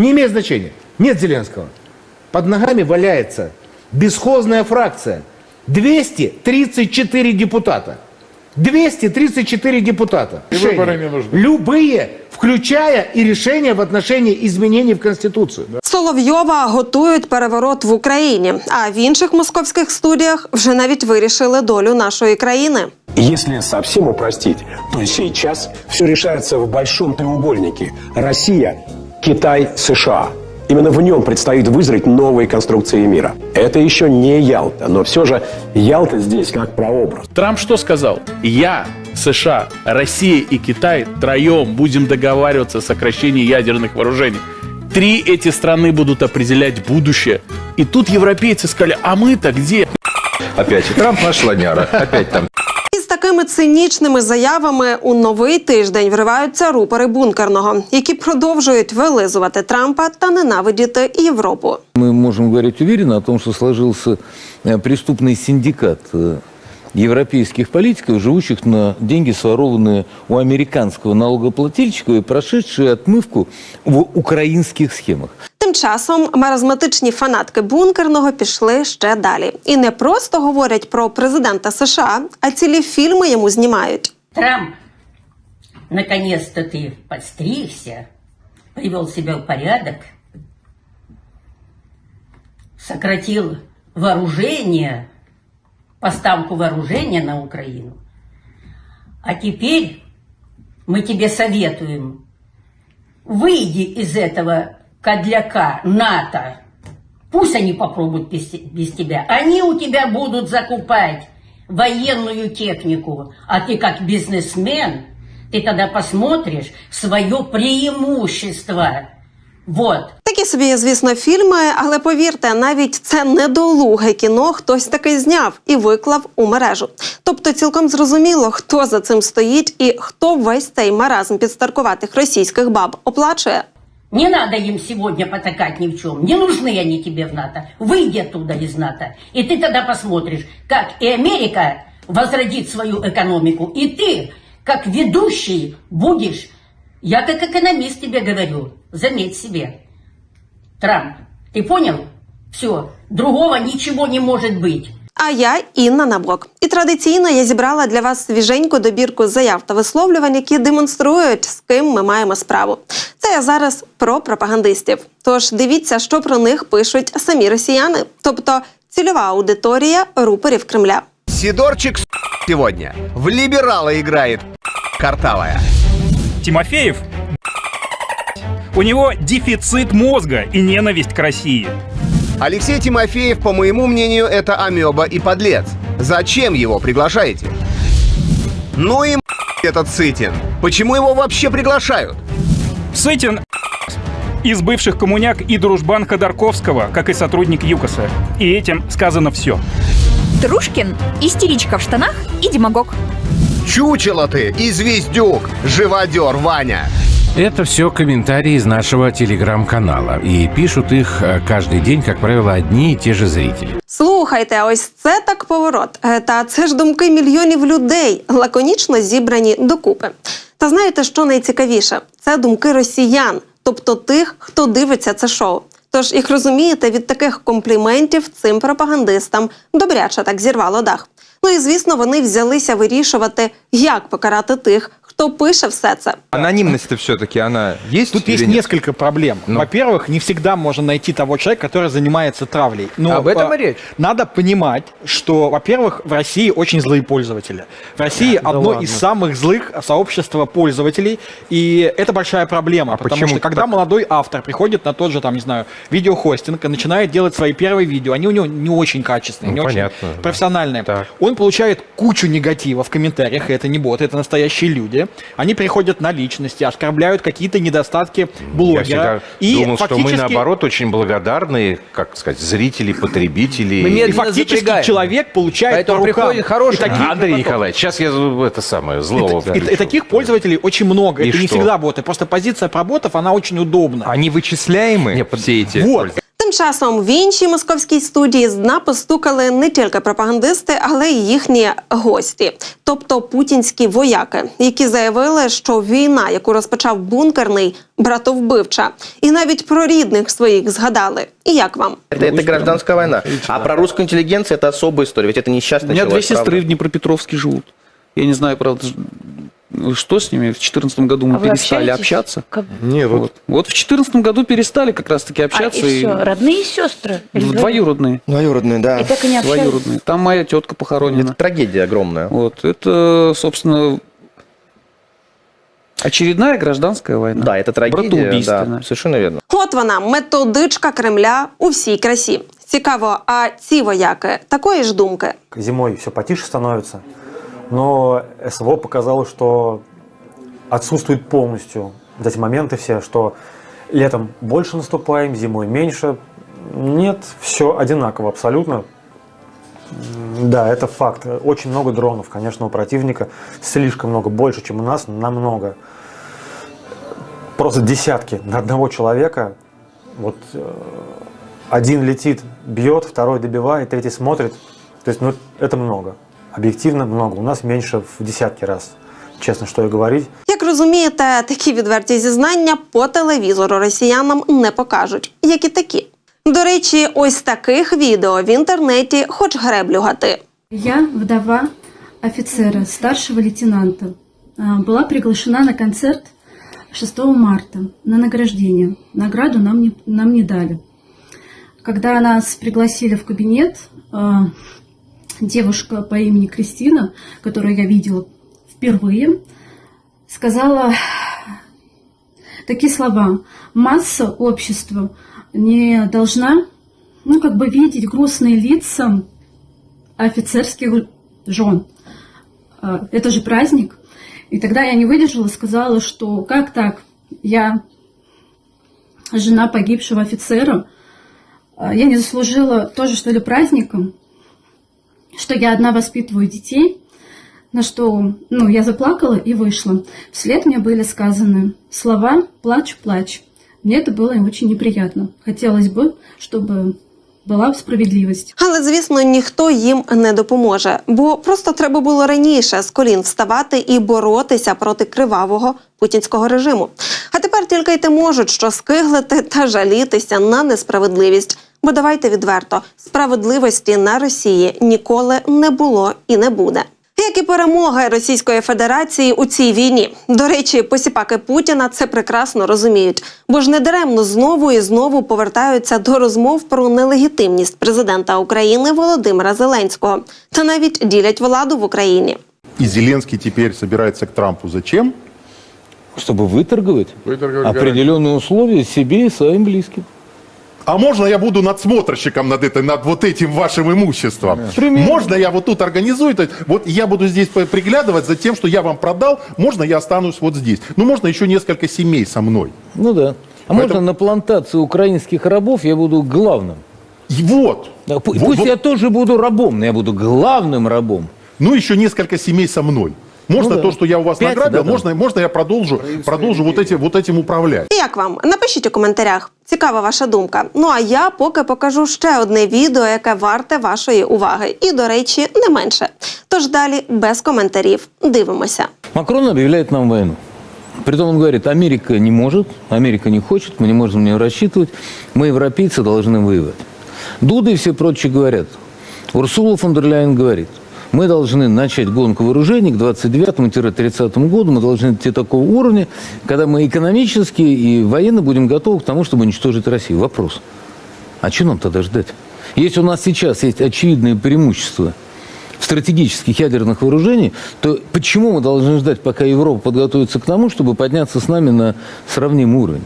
Не имеет значения. Нет Зеленского. Под ногами валяется бесхозная фракция. 234 депутата. 234 депутата. И выборы не нужны. Любые, включая и решения в отношении изменений в Конституцию. Соловйова готують переворот в Україні, а в інших московських студіях вже навіть вирішили долю нашої країни. Если совсем упростить, то сейчас все решается в большом треугольнике. Россия, Китай, США. Именно в нем предстоит вызреть новые конструкции мира. Это еще не Ялта, но все же Ялта здесь как прообраз. Трамп что сказал? Я, США, Россия и Китай троем будем договариваться о сокращении ядерных вооружений. Три эти страны будут определять будущее. И тут европейцы сказали, а мы-то где? Опять и Трамп наш слоняра. Опять там такими цинічними заявами у новий тиждень вриваються рупори бункерного, які продовжують вилизувати Трампа та ненавидіти Європу. Мы можем говорить уверенно о том, что сложился э, преступный синдикат э, европейских политиков, живущих на деньги, сворованные у американского налогоплательщика и прошедшие отмывку в украинских схемах. Тим часом маразматичні фанатки бункерного пішли ще далі і не просто говорять про президента США, а цілі фільми йому знімають. Трамп, наконец-то ты подстригся, привел себя в порядок, сократил вооружение, поставку вооружения на Украину. А теперь мы тебе советуем, выйди из этого кадляка НАТО. Пусть они попробуют без, без тебя. Они у тебя будут закупать военную технику, а ты как бизнесмен, ты тогда посмотришь свое преимущество. Вот. Такі собі звісно, фільми, але повірте, навіть це недолуге кіно хтось таки зняв і виклав у мережу. Тобто цілком зрозуміло, хто за цим стоїть і хто весь цей маразм підстаркуватих російських баб оплачує. Не надо им сегодня потакать ни в чем. Не нужны они тебе в НАТО. Выйди оттуда из НАТО. И ты тогда посмотришь, как и Америка возродит свою экономику. И ты, как ведущий, будешь, я как экономист тебе говорю, заметь себе, Трамп, ты понял? Все, другого ничего не может быть. А я Інна Набок. І традиційно я зібрала для вас свіженьку добірку заяв та висловлювань, які демонструють, з ким ми маємо справу. Це я зараз про пропагандистів. Тож дивіться, що про них пишуть самі росіяни, тобто цільова аудиторія рупорів Кремля. Сидорчик с*** сегодня в либерала играет картавая. Тимофеев у него дефицит мозга и ненависть к России. Алексей Тимофеев, по моему мнению, это амеба и подлец. Зачем его приглашаете? Ну и этот Сытин. Почему его вообще приглашают? Сытин из бывших коммуняк и дружбан Ходорковского, как и сотрудник ЮКОСа. И этим сказано все. Трушкин – истеричка в штанах и демагог. Чучело ты и звездюк, живодер Ваня. Это все комментарии из нашего телеграм-канала. И пишут их э, каждый день, как правило, одни и те же зрители. Слухайте, ось це так поворот. Е, Та це ж думки мільйонів людей, лаконічно зібрані докупи. Та знаєте, що найцікавіше? Це думки росіян, тобто тих, хто дивиться це шоу. Тож, як розумієте, від таких компліментів цим пропагандистам добряче так зірвало дах. Ну і звісно, вони взялися вирішувати, як покарати тих, хто пише все це. анонимность-то все-таки она есть? Тут или есть нет? несколько проблем. Ну. Во-первых, не всегда можно найти того человека, который занимается травлей. Но, Об этом э, и речь. Надо понимать, что, во-первых, в России очень злые пользователи. В России одно из самых злых сообщества пользователей, и это большая проблема, потому почему что когда так? молодой автор приходит на тот же, там, не знаю, видеохостинг и начинает делать свои первые видео, они у него не очень качественные, Ну, не понятно, очень да. профессиональные. Так. Он получает кучу негатива в комментариях, и это не боты, это настоящие люди. Они переходят на личности, оскорбляют какие-то недостатки блогера. Я всегда и думал, что мы фактически- наоборот очень благодарные, как сказать, зрители, потребители. И фактически человек получает по рукам. И таких, Андрей Николаевич, сейчас я это самое злого. и, и таких пользователей очень много. И это не что? всегда боты. Просто позиция про ботов, она очень удобна. Они вычисляемы, все эти Вот. Тим Тим часом в іншій московській студії з дна постукали не тільки пропагандисти, але й їхні гості, тобто путінські вояки, які заявили, що війна, яку розпочав бункерний, братовбивча, і навіть про рідних своїх згадали. І як вам? Это, это гражданская война. А про русскую интеллигенцию это особая история. Ведь это несчастный У меня человек. две сестры правда? в Днепропетровске живут. Я не знаю, правда, ж- что с ними. В 2014 году мы А вы перестали общаетесь? общаться. Как- Не, вот Вот. вот в 2014 году перестали как раз-таки А, общаться. и все, родные сестры? Или в- Двоюродные. Двоюродные, да. И так и не общались? Двоюродные. Там моя тетка похоронена. Это трагедия огромная. Вот. Это, собственно, очередная гражданская война. Да, это трагедия. Братоубийственная. Да, совершенно верно. От вона методичка Кремля у всій красі. Цікаво, а ці вояки такої ж думки. Зимой все потише становится, Но СВО показало, что отсутствует полностью вот эти моменты все, что летом больше наступаем, зимой меньше. Нет, все одинаково абсолютно. Да, это факт. Очень много дронов, конечно, у противника. Слишком много, больше, чем у нас, намного. Просто десятки на одного человека. Вот э, один летит, бьет, второй добивает, третий смотрит. То есть, ну, это много. Объективно много. У нас меньше в десятки раз. Честно, что и говорить. Як розумієте, такі відверті зізнання по телевізору росіянам не покажуть, як і такі. До речі, ось таких відео в інтернеті хоч греблю гати. Я вдова офицера, старшего лейтенанта. А, Была приглашена на концерт 6 марта на награждение. Награду нам не, нам не дали. Когда нас пригласили в кабинет, девушка по имени Кристина, которую я видела впервые, сказала такие слова. Масса общества не должна, ну, как бы видеть грустные лица офицерских жен. А, Это же праздник. И тогда я не выдержала, сказала, что как так? Я жена погибшего офицера. А, Я не заслужила тоже, что ли, праздником, что я одна воспитываю детей. На что, ну, я заплакала и вышла. Вслед мне были сказаны слова «плачь, плачь». Мне это было очень неприятно. Хотелось бы, чтобы була справедливість. Але звісно, ніхто їм не допоможе, бо просто треба було раніше з колін вставати і боротися проти кривавого путінського режиму. А тепер тільки й те можуть, що скиглити та жалітися на несправедливість. Бо давайте відверто, справедливості на Росії ніколи не було і не буде. Як і перемоги Російської Федерації у цій війні. До речі, посіпаки Путіна це прекрасно розуміють, бо ж недаремно знову і знову повертаються до розмов про нелегітимність президента України Володимира Зеленського та навіть ділять владу в Україні. И Зеленский теперь собирается к Трампу. Зачем? Чтобы выторговать, определенные условия себе и своим близким. А можно я буду надсмотрщиком над, этой, над вот этим вашим имуществом? Можно я вот тут организую это? Вот я буду здесь по- приглядывать за тем, что я вам продал. Можно я останусь вот здесь? Ну, можно еще несколько семей со мной. Ну да. А можно на плантации украинских рабов я буду главным? И вот. Да, пу- Вот- пусть вот. я тоже буду рабом, но я буду главным рабом. Ну, еще несколько семей со мной. Можно Ну да. то, что я у вас Пять, награбил, да, да. можно, можно я продолжу, продолжу вот, эти, вот этим управлять. І Як вам? Напишіть у коментарях. Цікава ваша думка. Ну а я поки покажу ще одне відео, яке варте вашої уваги. І, до речі, не менше. Тож далі без коментарів. Дивимося. Макрон объявляет нам войну. Притом он говорит, Америка не может, Америка не хочет, мы не можем на нее рассчитывать, мы, европейцы, должны воевать. Дуда и все прочие говорят. Урсула фон дер Ляйен говорит, мы должны начать гонку вооружений к 29-30 году, мы должны идти такого уровня, когда мы экономически и военно будем готовы к тому, чтобы уничтожить Россию. Вопрос. А что нам тогда ждать? Если у нас сейчас есть очевидные преимущества в стратегических ядерных вооружений, то почему мы должны ждать, пока Европа подготовится к тому, чтобы подняться с нами на сравнимый уровень?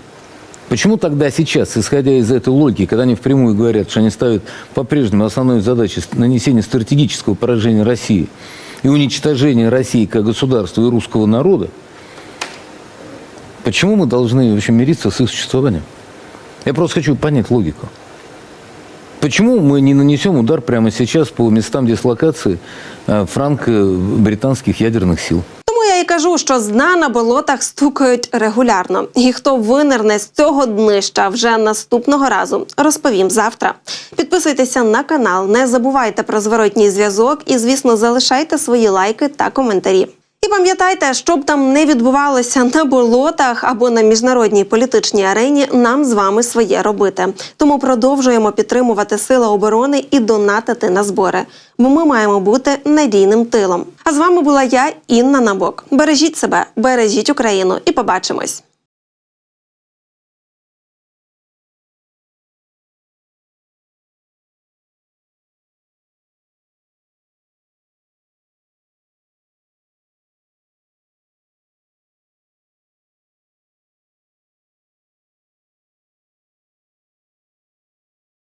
Почему тогда сейчас, исходя из этой логики, когда они впрямую говорят, что они ставят по-прежнему основной задачей нанесения стратегического поражения России и уничтожения России как государства и русского народа, почему мы должны вообще мириться с их существованием? Я просто хочу понять логику. Почему мы не нанесем удар прямо сейчас по местам дислокации э, франко-британских ядерных сил? Тому я і кажу, що з дна на болотах стукають регулярно. І хто винирне з цього днища вже наступного разу, розповім завтра. Підписуйтеся на канал, не забувайте про зворотній зв'язок і, звісно, залишайте свої лайки та коментарі. І пам'ятайте, щоб там не відбувалося на болотах або на міжнародній політичній арені, нам з вами своє робити. Тому продовжуємо підтримувати сили оборони і донатити на збори. Бо ми маємо бути надійним тилом. А з вами була я, Інна Набок. Бережіть себе, бережіть Україну і побачимось.